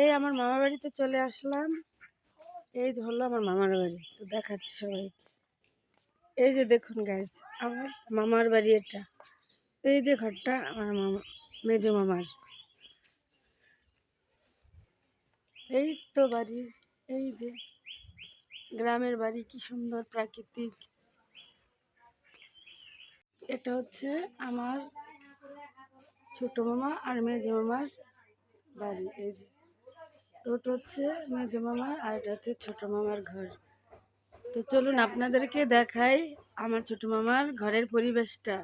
এই আমার মামার বাড়িতে চলে আসলাম। এই হলো আমার মামার বাড়ি। তো দেখাচ্ছি সবাই এই যে দেখুন গাইজ আমার মামার বাড়ি এটা। এই যে ঘরটা আমার মামা, মেজো মামার। এই তো বাড়ি, এই যে গ্রামের বাড়ি, কি সুন্দর প্রাকৃতিক। এটা হচ্ছে আমার ছোট মামা আর মেজো মামার বাড়ি, এই যে। তো ওটা হচ্ছে মেজো মামার আর এটা হচ্ছে ছোট মামার ঘর। তো চলুন আপনাদেরকে দেখাই আমার ছোট মামার ঘরের পরিবেশটা।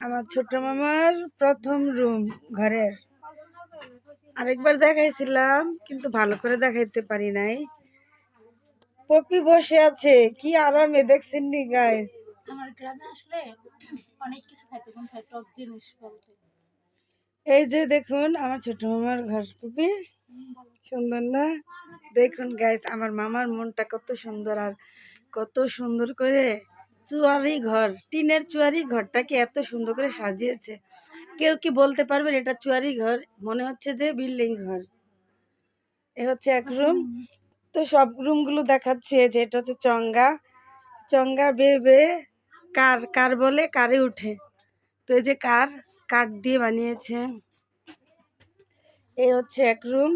আমার ছোট মামার প্রথম রুম ঘরের। আরেকবার দেখাইছিলাম, কিন্তু ভালো করে দেখাইতে পারি নাই। পপি বসে আছে, কি আরামে দেখছেন নি গাইস আমার গ্রামে আসলে অনেক কিছু খাইতে মন চায়, টক জিনিস বলতে। এই যে দেখুন, আমার ছোট মামার ঘর খুবই সুন্দর না? দেখুন গাইস আমার মামার মনটা কত সুন্দর আর কত সুন্দর করে চুয়ারি ঘর, টিনের চুয়ারি ঘরটাকে এত সুন্দর করে সাজিয়েছে। কেউ কি বলতে পারবেন এটা চুয়ারি ঘর? মনে হচ্ছে যে বিল্ডিং ঘর। এ হচ্ছে এক রুম তো সব রুমগুলো দেখাচ্ছে যে এটা হচ্ছে চঙ্গা। চঙ্গা বেয়ে বেয়ে কার কার বলে কারে উঠে। তো এই যে কার কাঠ দিয়ে বানিয়েছে। এই হচ্ছে এক রুম।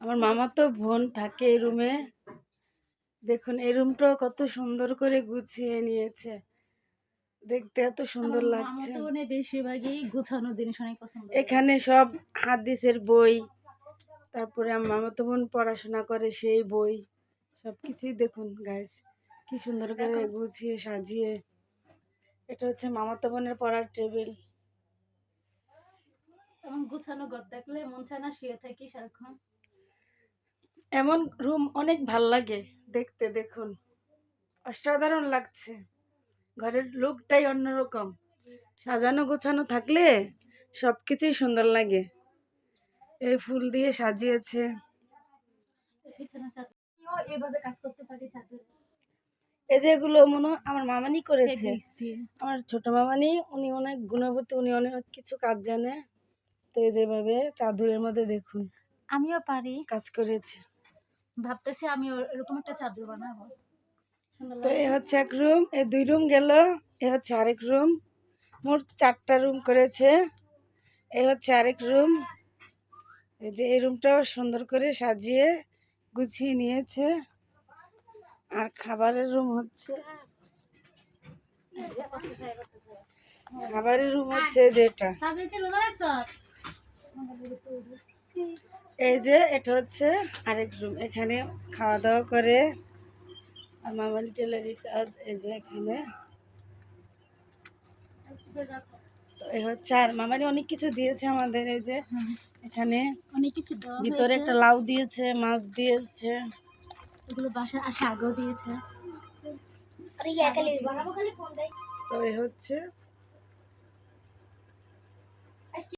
আমার মামা তো বোন থাকে এই রুমে। দেখুন এই রুমটাও কত সুন্দর করে গুছিয়ে নিয়েছে। দেখতে এত সুন্দর লাগছে। মানে বেশিরভাগই গুছানো জিনিস অনেক পছন্দ এখানে সব হাদিসের বই তারপরে আমার মামাতো বোন পড়াশোনা করে সেই বই সব কিছুই দেখুন গাইস কি সুন্দর করে গুছিয়ে সাজিয়ে। এটা হচ্ছে মামাতো বোনের পড়ার টেবিল। এমন গুছানো ঘর দেখলে মন চায় না শুয়ে থাকি সারাক্ষণ। এমন রুম অনেক ভালো লাগে দেখতে দেখুন। অসাধারণ লাগছে। ঘরের লুকটাই অন্যরকম। সাজানো গোছানো থাকলে সব কিছুই সুন্দর লাগে। এই ফুল দিয়ে সাজিয়েছে। এভাবে কাজ করতে পারি চাদর এই যে এগুলো মনে আমার মামানি করেছে। আমার ছোট মামানি উনি অনেক গুণবতী উনি অনেক কিছু কাজ জানে। তো এই যেভাবে চাদরের মধ্যে দেখুন। আমিও পারি। কাজ করেছে। ভাবতেছি আমি এরকম একটা চাদর বানাবো। তো। এই হচ্ছে এক রুম এই দুই রুম গেল এ হচ্ছে আরেক রুম। মোট চারটা রুম করেছে। এই হচ্ছে আরেক রুম। এই যে এই রুমটাও সুন্দর করে সাজিয়ে গুছিয়ে নিয়েছে। আর খাবারের রুম হচ্ছে খাবারের রুম হচ্ছে যেটা। এই যে এটা হচ্ছে আরেক রুম এখানে খাওয়া দাওয়া করে আর মামালি টেলারি কাজ এই যে এখানে। এই হচ্ছে আর মামালি অনেক কিছু দিয়েছে আমাদের এই যে এখানে অনেক কিছু ভিতরে একটা লাউ দিয়েছে মাছ দিয়েছে। এগুলো বাসা আর শাকও দিয়েছে। তো এই হচ্ছে